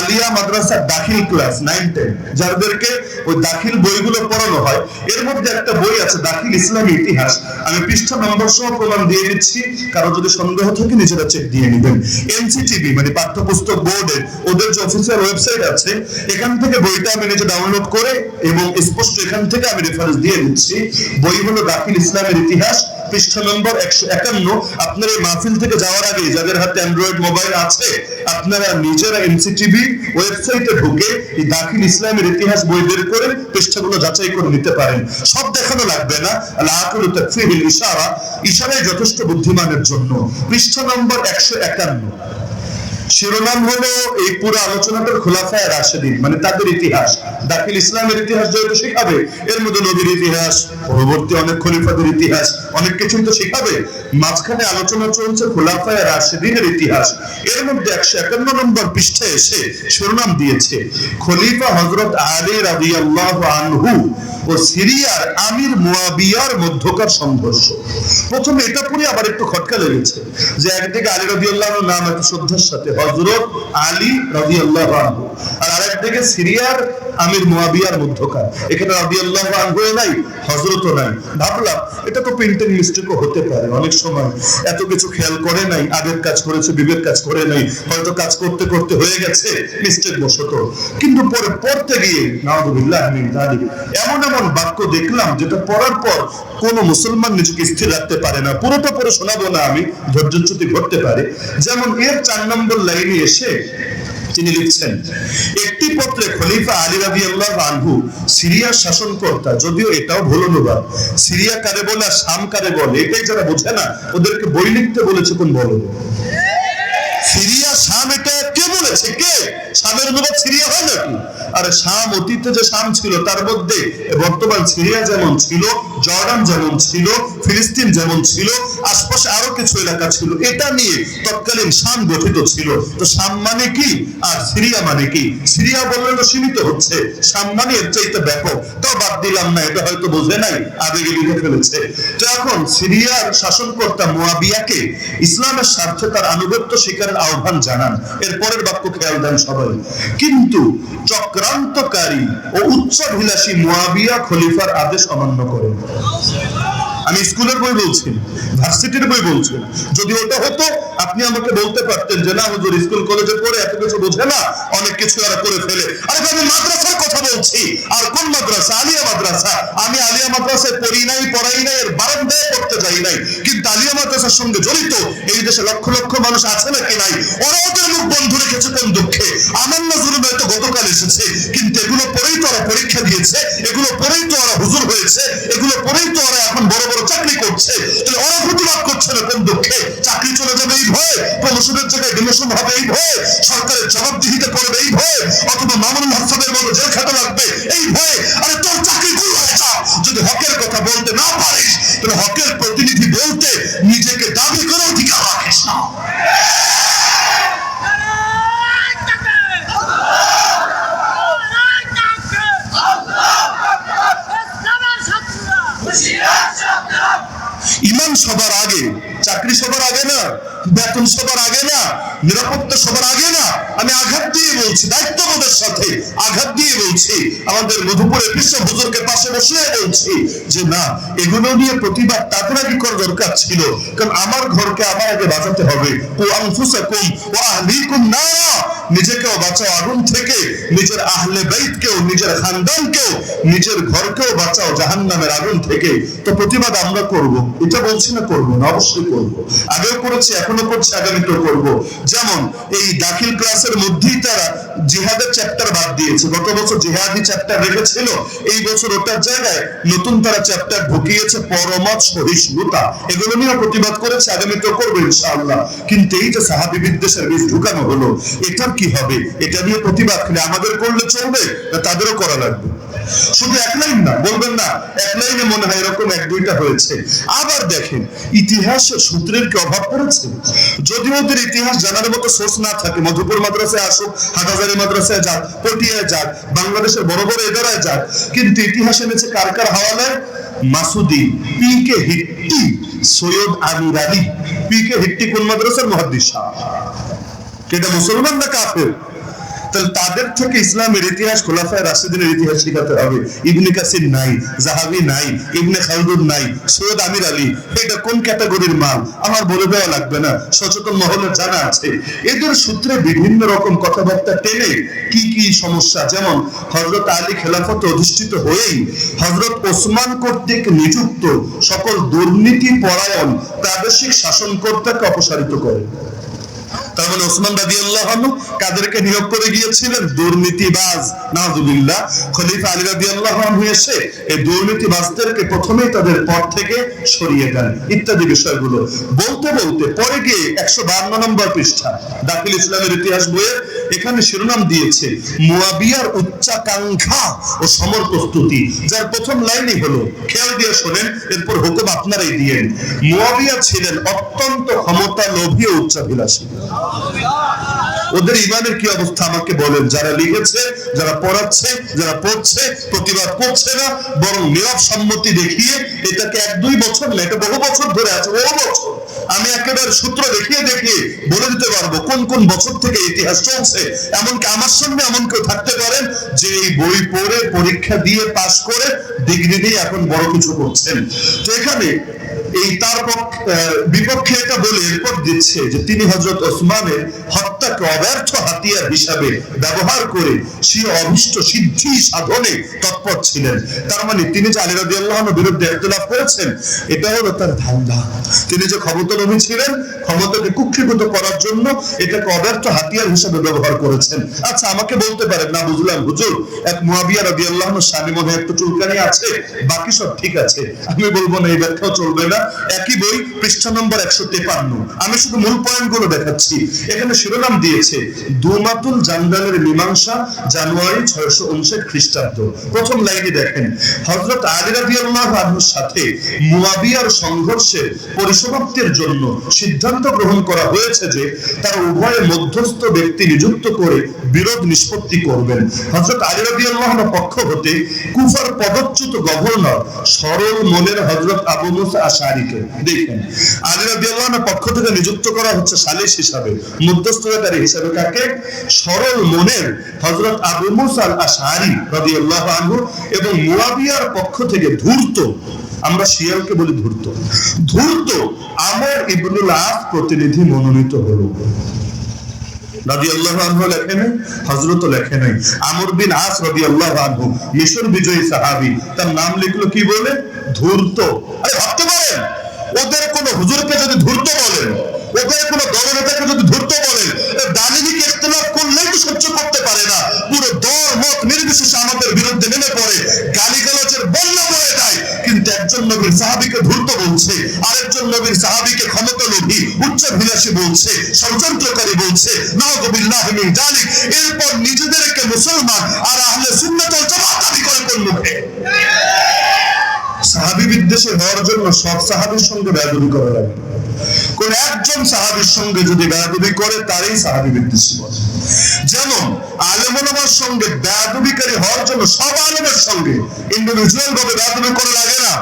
আলিয়া মাদ্রাসার দাখিল class nine ten যাদেরকে ওই দাখিল বইগুলো পড়ানো হয়, এর মধ্যে একটা বই আছে, দাখিল ইসলামী ইতিহাস। আমি পৃষ্ঠা নম্বর সহ প্রমাণ দিয়ে দিচ্ছি, কারও যদি সন্দেহ থাকে নিজেরা চেক দিয়ে নেবেন। এনসিটিভি মানে পাঠ্যপুস্তক বোর্ডের ওদের যে অফিসিয়াল ওয়েবসাইট আছে, এখান থেকে বইটা আমি নিজে ডাউনলোড করে এবং স্পষ্ট এখান থেকে আমি রেফারেন্স দিয়ে দিচ্ছি। বই হলো দাখিল ইসলামের ইতিহাস পৃষ্ঠা নম্বর একশো একান্ন। আপনার এই মাহফিল থেকে যাওয়ার আগে যাদের হাতে অ্যান্ড্রয়েড মোবাইল আছে, আপনারা নিজেরা এনসিটিভি ওয়েবসাইটে ঢুকে এই দাখিল ইসলামের ইতিহাস বই বের করে পৃষ্ঠাগুলো যাচাই করে নিতে পারেন। সব দেখানো লাগবে না। আল্লাহ তাকফিহিল ইশারা। ইশারাই যথেষ্ট বুদ্ধিমানের জন্য। পৃষ্ঠা নম্বর একশো একান্ন। শিরোনাম হলো এই পুরো আলোচনাটার খোলাফায় রাশেদিন মানে তাদের ইতিহাস। দাখিল ইসলামের ইতিহাস যেহেতু শেখাবে, এর মধ্যে নবীর ইতিহাস, পরবর্তী অনেক খলিফাদের ইতিহাস, অনেক কিছুই তো শেখাবে। মাঝখানে আলোচনা চলছে খোলাফায় রাশেদিনের ইতিহাস। এর মধ্যে একশো একান্ন নম্বর পৃষ্ঠায় এসে শিরোনাম দিয়েছে, খলিফা হজরত আলী রাদিয়াল্লাহু আনহু ও সিরিয়ার আমির মুয়াবিয়ার মধ্যকার সংঘর্ষ। প্রথমে এটা পড়ে আবার একটু খটকা লেগেছে যে একদিকে আলী রাদিয়াল্লাহু নাম এত শ্রদ্ধার সাথে। হজরত আলী রবি আল্লাহ আর আরেকদিকে সিরিয়ার আমির মুয়াবিয়ার মধ্যকার। এখানে রাদিয়াল্লাহু আনহু নাই, হযরতও নাই। ভাবলাম, এটা তো প্রিন্টিং মিস্টেকও হতে পারে অনেক সময়। এত কিছু খেয়াল করে নাই, আগের কাজ করেছে, বিবেক কাজ করে নাই, হয়তো কাজ করতে করতে হয়ে গেছে মিস্টেক বশত। কিন্তু পরে পড়তে গিয়ে নাউযুবিল্লাহ মিন যালিক, এমন এমন বাক্য দেখলাম, যেটা পড়ার পর কোন মুসলমান নিজেকে স্থির রাখতে পারে না। পুরোটা পরে শোনাবো না আমি ধৈর্যচ্যুতি ঘটতে পারে। যেমন এর চার নম্বর লাইনে এসে তিনি লিখছেন, একটি পত্রে খলিফা আলী রাবি আল্লাহ আনহু সিরিয়ার শাসনকর্তা, যদিও এটাও ভুল অনুবাদ, সিরিয়া কারে বলে আর শাম কারে বলে, এটাই যারা বোঝে না, ওদেরকে বই লিখতে বলেছে কোন বলো সিরিয়া, শাম এটা কে বলেছে? কে? শামের অনুবাদ সিরিয়া হয় নাকি? আরে শাম অতীতে যে শাম ছিল, তার মধ্যে বর্তমান সিরিয়া যেমন ছিল, জর্ডান যেমন ছিল, ফিলিস্তিন যেমন ছিল, আশপাশে কিছু এলাকা ছিল। এটা নিয়ে তৎকালীন শাম গঠিত ছিল। তো শাম মানে কি? আর সিরিয়া মানে কি? সিরিয়া বললে তো সীমিত হচ্ছে। শাম মানে এর চাইতে ব্যাপক। তাও বাদ দিলাম না, এটা হয়তো বোঝে নাই, আবেগে লিখে ফেলেছে। তো এখন সিরিয়ার শাসনকর্তা মুয়াবিয়াকে ইসলামের স্বার্থে তার আনুগত্য স্বীকারের আহ্বান জানান। এর পরের বাক্য খেয়াল দেন সবাই। কিন্তু চক্রান্তকারী ও উচ্চাভিলাষী মোয়াবিয়া খলিফার আদেশ অমান্য করেন। আমি স্কুলের বই বলছি ভার্সিটির বই বলছি। যদি ওটা হতো, আপনি আমাকে বলতে পারতেন যে, না হুজুর, স্কুল কলেজে পড়ে এত কিছু বোঝে না, অনেক কিছু এরা করে ফেলে। আরে আমি মাদ্রাসার কথা বলছি। আর কোন মাদ্রাসা? আলিয়া মাদ্রাসা। আমি আলিয়া মাদ্রাসায় পড়ি নাই, পড়াই নাই, এর বারান্দায় পড়তে যাই নাই। কিন্তু আলিয়া মাদ্রাসার সঙ্গে জড়িত, এই দেশে লক্ষ লক্ষ মানুষ আছে নাকি নাই? ওরা ওদের মুখ বন্ধ রেখেছে কোন দুঃখে? আমার নজরুল হয়তো গতকাল এসেছে, কিন্তু এগুলো পরেই তো ওরা পরীক্ষা দিয়েছে, এগুলো পরেই তো ওরা হুজুর হয়েছে, এগুলো পরেই তো ওরা এখন বড় বড় চাকরি করছে। তাহলে করছে না, কোন দুঃখে? চাকরি চলে যাবে এই ভয়ে, প্রমোশনের জায়গায় ডিমোশন হবে এই ভয়ে, সরকারের জবাবদিহিতে করবে এই ভয়ে, অথবা মামুনুল হাসানের মতো জেল খেতে লাগবে এই ভয়ে। ইমান সবার আগে, চাকরি সবার আগে না, বেতন সবার আগে না, নিরাপত্তা সবার আগে না, আমি আঘাত দিয়ে বলছি, দায়িত্ববোধের সাথে আঘাত দিয়ে বলছি, আমাদের মধুপুরে বিশ্ব হুজুরকে পাশে বসিয়ে বলছি যে না, এগুলো নিয়ে প্রতিবাদ তাদের আগে করা দরকার ছিল, কারণ আমার ঘরকে আমার আগে বাঁচাতে হবে। ও আনফুসাকুম ও আহলিকুম নারা নিজেকেও বাঁচাও, আগুন থেকে নিজের আহলে বাইতকেও, নিজের খানদানকেও, নিজের ঘরকেও বাঁচাও জাহান্নামের আগুন থেকে তো প্রতিবাদ আমরা করব। এটা বলছি না করব না, অবশ্যই করব। আগেও করেছি এখনও করছি, আগামীতেও করব। যেমন এই দাখিল ক্লাসের মধ্যেই তারা জিহাদের চ্যাপ্টার বাদ দিয়েছে। গত বছর জিহাদি চ্যাপ্টার রেখেছিল, এই বছর ওটার জায়গায় নতুন তারা চ্যাপ্টার ঢুকিয়েছে পরমত সহিষ্ণুতা। এগুলো নিয়ে প্রতিবাদ করেছে, আগামীতেও করবে ইনশাআল্লাহ। কিন্তু এই যে সাহাবি বিদ্বেষের বীজ ঢুকানো হলো, এটার কি হবে? এটা নিয়ে প্রতিবাদ খালি আমাদের করলে চলবে না, তাদেরও করা লাগবে। শুধু এক লাইন না, বলবেন না, এক লাইনে মনে হয় এরকম এক দুইটা হয়েছে। আবার দেখেন, ইতিহাস সূত্রের কি অভাব পড়েছে? যদি ওদের ইতিহাস জানার মতো সোর্স না থাকে, মধুপুর মাদ্রাসায় আসুক হাটাজারি মাদ্রাসায় যাক, পটিয়ায় যাক, বাংলাদেশের বড় বড় এদারায় যাক, কিন্তু ইতিহাস এনেছে কার কার হাওয়ালায় Masudi P K Hitti, Syed Amir Ali P K Hitti কোন মাদ্রাসার মহাদ্দিস এটা মুসলমান না কাফের? তাহলে তাদের থেকে ইসলামের ইতিহাস, খোলাফায় রাশিদিনের ইতিহাস শেখাতে হবে। ইবনে কাসির নাই, জাহাবি নাই, ইবনে খালদুন নাই, সৈয়দ আমির আলী। এটা কোন ক্যাটাগরির মাল? আমার বলে দেওয়া লাগবে না। সচেতন মহলে জানা আছে। এদের সূত্রে বিভিন্ন রকম কথাবার্তা টেনে কি কি সমস্যা। যেমন হজরত আলী খেলাফতে অধিষ্ঠিত হয়েই হজরত ওসমান কর্তৃক নিযুক্ত সকল দুর্নীতি পরায়ণ প্রাদেশিক শাসনকর্তাকে অপসারিত করে। তার মানে ওসমান রাজি আল্লাহ কাদেরকে নিয়োগ করে গিয়েছিলেন? দুর্নীতিবাজ। নাজুবিল্লাহ খলিফা আলী রাজি আল্লাহ এসে এই দুর্নীতিবাজদেরকে প্রথমেই তাদের পদ থেকে সরিয়ে দেন। ইত্যাদি বিষয়গুলো। বলতে বলতে পরে গিয়ে একশো বান্ন নম্বর পৃষ্ঠা, দাখিল ইসলামের ইতিহাস বইয়ে এখানে শিরোনাম দিয়েছে, মুয়াবিয়ার উচ্চাকাঙ্ক্ষা ও সমর প্রস্তুতি। যার প্রথম লাইনই হলো, খেয়াল দিয়ে শোনেন, এরপর হুকুম আপনারাই দিয়েন। মুয়াবিয়া ছিলেন অত্যন্ত ক্ষমতা লোভী ও উচ্চাভিলাষী। ওদের ইমানের কি অবস্থা? আমাকে বলেন। যারা লিখেছে, যারা পড়াচ্ছে, যারা পড়ছে, প্রতিবাদ করছে না, বরং নীরব সম্মতি দেখিয়ে এটাকে এক দুই বছর না, এটা বহু বছর ধরে আছে, বহু বছর। আমি একেবারে সূত্র দেখিয়ে দেখিয়ে বলে দিতে পারব কোন কোন বছর থেকে ইতিহাস চলছে। এমনকি আমার সামনে এমন কেউ থাকতে পারেন যে এই বই পড়ে, পরীক্ষা দিয়ে, পাশ করে ডিগ্রি দিয়ে এখন বড় কিছু করছেন। তো এখানে এই তার বিপক্ষে এটা বলে এরপর দিচ্ছে যে তিনি হজরত ওসমানের হত্যাকে অব্যর্থ হাতিয়ার হিসাবে ব্যবহার করে সে অভিষ্ট সিদ্ধি সাধনে তৎপর ছিলেন। তার মানে তিনি যে আলী রাজি আল্লাহর বিরুদ্ধে ইখতিলাফ করেছেন, এটা হলো তার ধান্দা। তিনি যে ক্ষমতালোভী ছিলেন, ক্ষমতাকে কুক্ষিগত করার জন্য এটাকে অব্যর্থ হাতিয়ার হিসাবে ব্যবহার করেছেন। আচ্ছা আমাকে বলতে পারেন, না বুঝলাম, হুজুর, এক মুয়াবিয়া রাজি আল্লাহর স্বামী মনে একটু চুলকানি আছে? বাকি সব ঠিক আছে। আমি বলব না, এই ব্যাখ্যাও চলবে না। একই বই পৃষ্ঠা নম্বর একশো তেপান্ন। আমি শুধু মূল পয়েন্টগুলো দেখাচ্ছি। এখানে শিরোনাম দিয়েছে, দুমাতুল জান্দালের মীমাংসা জানুয়ারি ছয়শো উনষাট খ্রিস্টাব্দ। প্রথম লাইনে দেখেন হজরত আলী আনহুর সাথে মুয়াবিয়ার সংঘর্ষের পরিসমাপ্তির জন্য সিদ্ধান্ত গ্রহণ করা হয়েছে যে তার উভয় মধ্যস্থ ব্যক্তি নিযুক্ত করে বিরোধ নিষ্পত্তি করবেন। হজরত আলী পক্ষ হতে কুফার পদচ্যুত গভর্নর সরল মনের হজরত আবু মুসা দেখেন, আলী পক্ষ থেকে নিযুক্ত করা হচ্ছে হিসাবে। মধ্যস্থতাকারী হিসাবে কাকে? সরল মনের আবু এবং মুয়াবিয়ার পক্ষ থেকে ধূর্ত, আমরা শিয়ালকে বলি ধূর্ত ধূর্ত আমর ইবনুল আস প্রতিনিধি মনোনীত হলো। লেখে নাই আমর বিন আস মিশর বিজয়ী সাহাবী, তার নাম লিখলো কি বলে? ধূর্ত। আরে ভাবতে পারেন ওদের কোন হুজুরকে যদি ধূর্ত বলেন ওদের কোন দলনেতাকে যদি ধূর্ত বলেন দালিলিকে ইখতিলাফ করলেই তো সহ্য করতে পারে না পুরো দল মত নির্বিশেষে আমাদের বিরুদ্ধে নেমে পড়ে গালিগালাজের বন্যা বয়ে যায় কিন্তু একজন নবীর সাহাবীকে ধূর্ত বলছে, আরেকজন নবীর সাহাবীকে ক্ষমতা লোভী উচ্চাভিলাষী বলছে, ষড়যন্ত্রকারী বলছে এরপর নিজেদেরকে মুসলমান আর আহলে দাবি করে কোন মুখে? সাহাবী বিদ্বেষী হওয়ার জন্য সব সাহাবীর সঙ্গে বেয়াদবি করা লাগে। কোন একজন সাহাবীর সঙ্গে যদি বেয়াদবি করে, তারই সাহাবি বিদ্বেষী বলে। যেমন আলেমনামার সঙ্গে বেয়াদবিকারী হওয়ার জন্য সব আলেমের সঙ্গে ইন্ডিভিজুয়াল ভাবে বেয়াদবি করা লাগে না।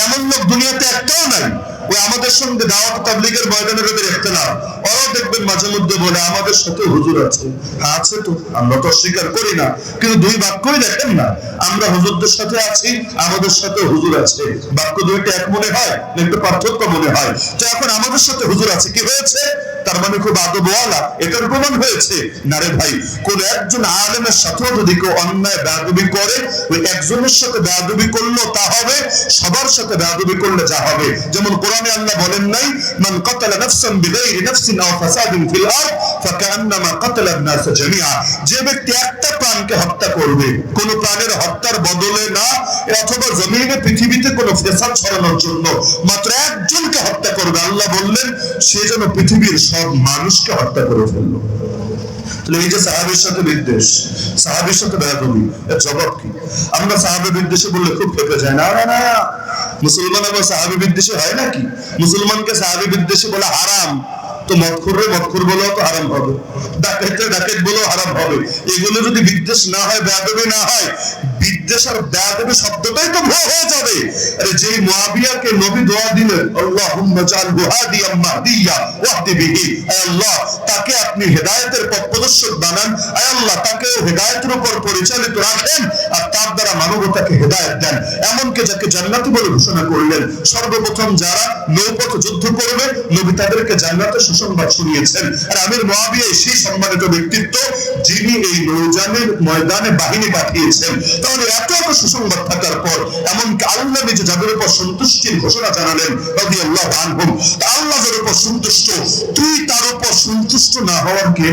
এমন লোক দুনিয়াতে একটাও নাই। ওই আমাদের সঙ্গে দাওয়াত তাবলিগের ময়দানের ওদের ইখতিলাফ দেখবেন মাঝে মধ্যে বলে, আমাদের সাথে হুজুর আছে। হ্যাঁ আছে তো। আমরা তো অস্বীকার করি না। কিন্তু দুই বাক্যই দেখেন না। আমরা হুজুরদের সাথে আছি, আমাদের সাথে হুজুর আছে। বাক্য দুইটা এক মনে হয় একটু পার্থক্য মনে হয়। তো এখন আমাদের সাথে হুজুর আছে কি হয়েছে? তার মানে খুব আদবওয়ালা। এটার প্রমাণ হয়েছে। না নারে ভাই, কোন একজন আলেমের সাথেও যদি কেউ অন্যায় বেয়াদবি করে, ওই একজনের সাথে বেয়াদবি করল তা হবে, সবার সাথে বেয়াদবি করলে যা হবে। যেমন কোরআনে আল্লাহ বলেন নাই, মান কতাল নাফসান বিগাইরি নাফসিন আও ফাসাদিন ফিল আরদ ফাকান্নামা কতাল নাস জামিআ। যে ব্যক্তি একটা প্রাণকে হত্যা করবে, কোন প্রাণের হত্যার বদলে না, অথবা জমিনে, পৃথিবীতে কোনো ফেসাদ ছড়ানোর জন্য মাত্র একজনকে হত্যা করবে। আল্লাহ বললেন, সে যেন পৃথিবীর সব মানুষকে হত্যা করে ফেলল। তাহলে এই যে সাহাবির সাথে বিদ্বেষ সাহাবির সাথে বেয়াদবি এর জবাব কি? আমরা সাহাবি বিদ্বেষে বললে খুব খেপে যায়। না না না। মুসলমান আবার সাহাবি বিদ্বেষে হয় নাকি? মুসলমানকে সাহাবি বিদ্বেষে বলে হারাম। তো মদখুরে মদখুর বলেও তো হারাম হবে। ডাকাইতে ডাকাইত বলেও হারাম হবে। এগুলো যদি বিদ্বেষ না হয়, বেয়াদবি না হয়, বিদ্বেষ আর বেয়াদবি শব্দটাই তো ভুয়া হয়ে যাবে। আরে যেই মুয়াবিয়াকে নবী দোয়া দিলেন, আল্লাহুম্মা জালহু হাদিয়াম মাহদিয়া ওয়াহদি বিহি আল্লাহ, তাকে আপনি হেদায়েতের পথ প্রদর্শক বানান। আয় আল্লাহ, তাকেও হেদায়েতের উপর পরিচালিত রাখেন আর তার দ্বারা মানবতাকে হেদায়েত দেন। এমনকি যাকে জান্নাতি বলে ঘোষণা করলেন, সর্বপ্রথম যারা নৌপথ যুদ্ধ করবে, নবী তাদেরকে জান্নাতের সুসংবাদ শুনিয়েছেন আর আমির মহাবিয়া সেই সম্মানিত ব্যক্তিত্ব যিনি এই নৌজানের ময়দানে বাহিনী পাঠিয়েছেন। তাহলে এত এত সুসংবাদ থাকার পর এমনকি আল্লাহ নিজে যাদের উপর সন্তুষ্টির ঘোষণা জানালেন, রাদিয়াল্লাহু আনহুম আল্লাহ যাদের উপর সন্তুষ্ট। তুই তার উপর সন্তুষ্ট না হওয়ার কে?